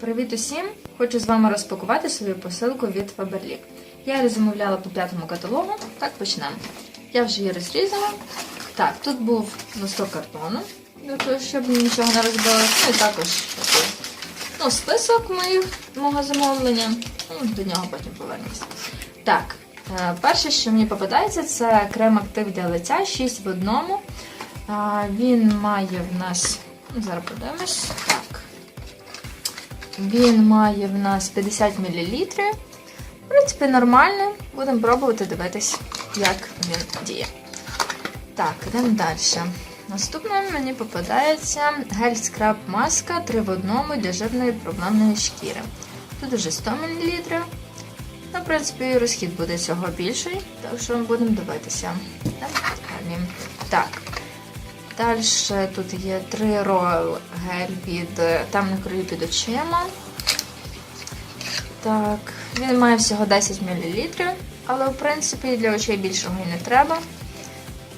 Привіт усім! Хочу з вами розпакувати свою посилку від Faberlic. Я її замовляла по п'ятому каталогу. Так почнемо. Я вже її розрізала. Так, тут був листок картону, щоб нічого не розбилося. Ну і також такий ну, список моїх, мого замовлення. Ну, До нього потім повернемося. Так, е, перше, що мені попадається, це крем актив для лиця 6 в одному. Він має в нас. ну, Зараз подивимось. Так. Він має в нас 50 мл. В принципі, нормально. Будемо пробувати дивитись, як він діє. Так, йдемо далі. Наступним мені попадається гель скраб маска 3 в 1 для жирної проблемної шкіри. Тут уже 100 мл. Ну, в принципі, розхід буде цього більший, так що будемо дивитися. Так. Далі тут є 3 ройл гель від е, темних крові під очима. Так, він має всього 10 мл, але в принципі для очей більшого і не треба.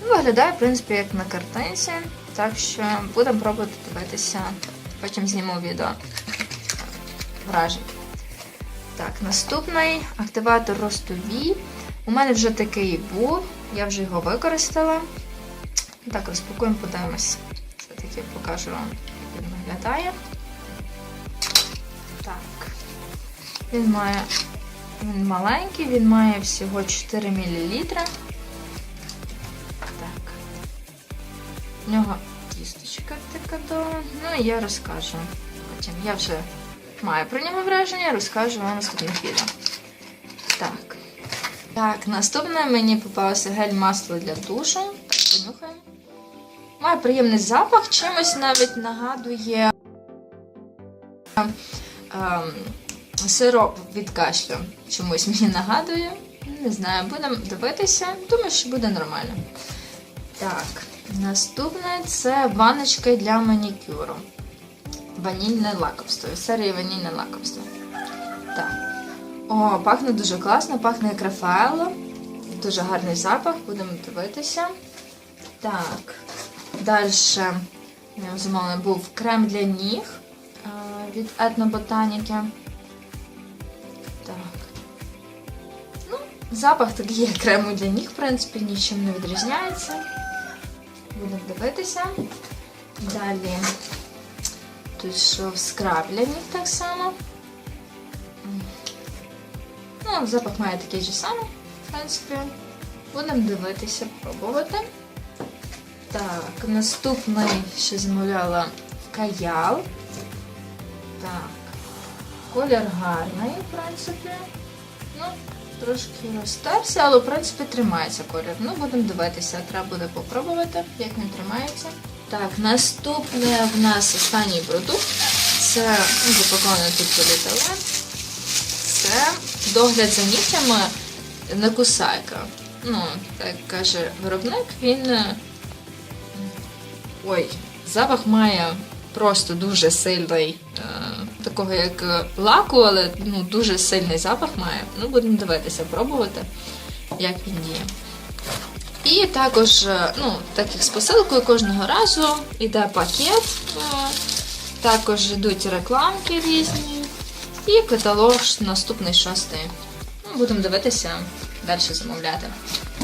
Виглядає, в принципі, як на картинці, так що будемо пробувати дивитися. Потім зніму відео вражень. Так, наступний активатор ростові. У мене вже такий був, я вже його використала. Так, розпакуємо, подивимось. Все-таки покажу вам, як він виглядає. Так. Він має. Він маленький, він має всього 4 мл. Так. В нього кісточка така до. Ну і я розкажу. Потім я вже маю про нього враження, розкажу вам наступних відео. Так. Так, наступне мені попався гель масло для душу. Понюхаємо. Має приємний запах, чимось навіть нагадує ем, сироп від кашлю. Чомусь мені нагадує. Не знаю, будемо дивитися. Думаю, що буде нормально. Так, наступне це ванночки для манікюру. Ванільне лакомство. Із серії ванільне лакомство. Так. О, пахне дуже класно, пахне як Рафаело. Дуже гарний запах, будемо дивитися. Так. Далі замовлена був крем для ніг від етноботаніки. Так. Ну, запах такий як крему для ніг, в принципі, нічим не відрізняється. Будемо дивитися. Далі тут йшов скраб для ніг так само. Ну, запах має такий же самий, в принципі. Будемо дивитися, пробувати. Так, наступний ще замовляла каял. Так. Колір гарний, в принципі. Ну, трошки розтерся, але в принципі тримається колір. Ну, будемо дивитися, треба буде попробувати, як він тримається. Так, наступне в нас останній продукт. Це ну, тут поліетилен. Це догляд за нігтями не кусайка. Ну, так каже виробник, він. Ой, запах має просто дуже сильний, е, такого як лаку, але ну, дуже сильний запах має. Ну, будемо дивитися, пробувати, як він діє. І також, е, ну, так як з посилкою кожного разу йде пакет, е, також йдуть рекламки різні. І каталог наступний шостий. Ну, будемо дивитися, далі замовляти.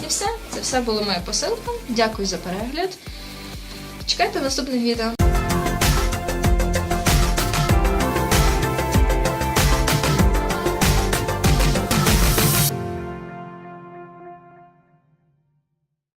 І все, це все було моя посилка. Дякую за перегляд. Чекайте наступних відео.